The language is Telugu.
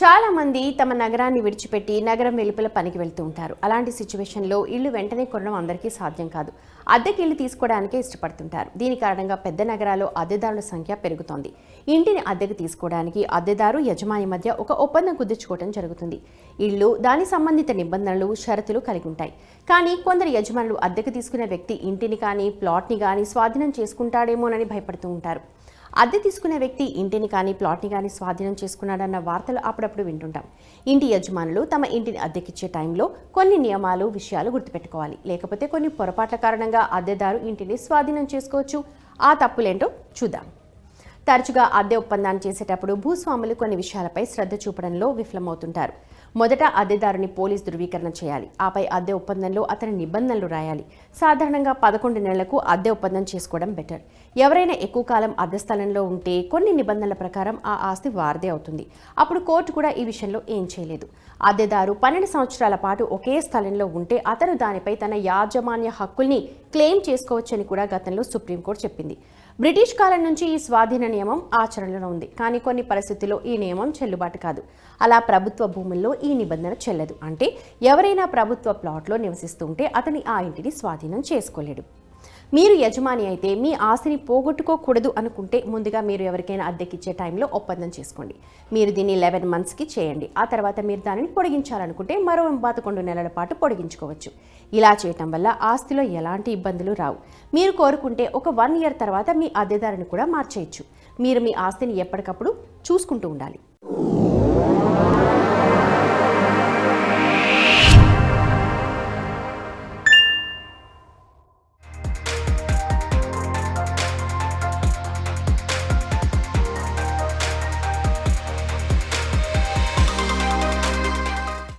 చాలామంది తమ నగరాన్ని విడిచిపెట్టి నగరం వెలుపల పనికి వెళ్తూ ఉంటారు. అలాంటి సిచ్యువేషన్లో ఇల్లు వెంటనే కొనడం అందరికీ సాధ్యం కాదు. అద్దెకి ఇల్లు తీసుకోవడానికే ఇష్టపడుతుంటారు. దీని కారణంగా పెద్ద నగరాల్లో అద్దెదారుల సంఖ్య పెరుగుతోంది. ఇంటిని అద్దెకు తీసుకోవడానికి అద్దెదారు యజమాని మధ్య ఒక ఒప్పందం కుదుర్చుకోవడం జరుగుతుంది. ఇల్లు దాని సంబంధిత నిబంధనలు షరతులు కలిగి ఉంటాయి. కానీ కొందరు యజమానులు అద్దెకు తీసుకునే వ్యక్తి ఇంటిని కానీ ప్లాట్ని కానీ స్వాధీనం చేసుకుంటాడేమోనని భయపడుతూ ఉంటారు. అద్దె తీసుకునే వ్యక్తి ఇంటిని కానీ ప్లాట్ని కానీ స్వాధీనం చేసుకున్నాడన్న వార్తలు అప్పుడప్పుడు వింటుంటాం. ఇంటి యజమానులు తమ ఇంటిని అద్దెకిచ్చే టైంలో కొన్ని నియమాలు విషయాలు గుర్తుపెట్టుకోవాలి. లేకపోతే కొన్ని పొరపాట్ల కారణంగా అద్దెదారు ఇంటిని స్వాధీనం చేసుకోవచ్చు. ఆ తప్పులేంటో చూద్దాం. తరచుగా అద్దె ఒప్పందాన్ని చేసేటప్పుడు భూస్వాములు కొన్ని విషయాలపై శ్రద్ధ చూపడంలో విఫలమవుతుంటారు. మొదట అద్దెదారుని పోలీస్ ధృవీకరణ చేయాలి. ఆపై అద్దె ఒప్పందంలో అతని నిబంధనలు రాయాలి. సాధారణంగా పదకొండు నెలలకు అద్దె ఒప్పందం చేసుకోవడం బెటర్. ఎవరైనా ఎక్కువ కాలం అద్దె స్థలంలో ఉంటే కొన్ని నిబంధనల ప్రకారం ఆ ఆస్తి వారిదే అవుతుంది. అప్పుడు కోర్టు కూడా ఈ విషయంలో ఏం చేయలేదు. అద్దెదారు పన్నెండు సంవత్సరాల పాటు ఒకే స్థలంలో ఉంటే అతను దానిపై తన యాజమాన్య హక్కుల్ని క్లెయిమ్ చేసుకోవచ్చని కూడా గతంలో సుప్రీంకోర్టు చెప్పింది. బ్రిటిష్ కాలం నుంచి ఈ స్వాధీన నియమం ఆచరణలో ఉంది. కానీ కొన్ని పరిస్థితుల్లో ఈ నియమం చెల్లుబాటు కాదు. అలా ప్రభుత్వ భూముల్లో ఈ నిబంధన చెల్లదు. అంటే ఎవరైనా ప్రభుత్వ ప్లాట్లో నివసిస్తుంటే అతని ఆ ఇంటిని స్వాధీనం చేసుకోలేడు. మీరు యజమాని అయితే మీ ఆస్తిని పోగొట్టుకోకూడదు అనుకుంటే ముందుగా మీరు ఎవరికైనా అద్దెకిచ్చే టైంలో ఒప్పందం చేసుకోండి. మీరు దీన్ని లెవెన్ మంత్స్కి చేయండి. ఆ తర్వాత మీరు దానిని పొడిగించాలనుకుంటే మరో పదకొండు నెలల పాటు పొడిగించుకోవచ్చు. ఇలా చేయటం వల్ల ఆస్తిలో ఎలాంటి ఇబ్బందులు రావు. మీరు కోరుకుంటే ఒక వన్ ఇయర్ తర్వాత మీ అద్దెదారుని కూడా మార్చేయచ్చు. మీరు మీ ఆస్తిని ఎప్పటికప్పుడు చూసుకుంటూ ఉండాలి.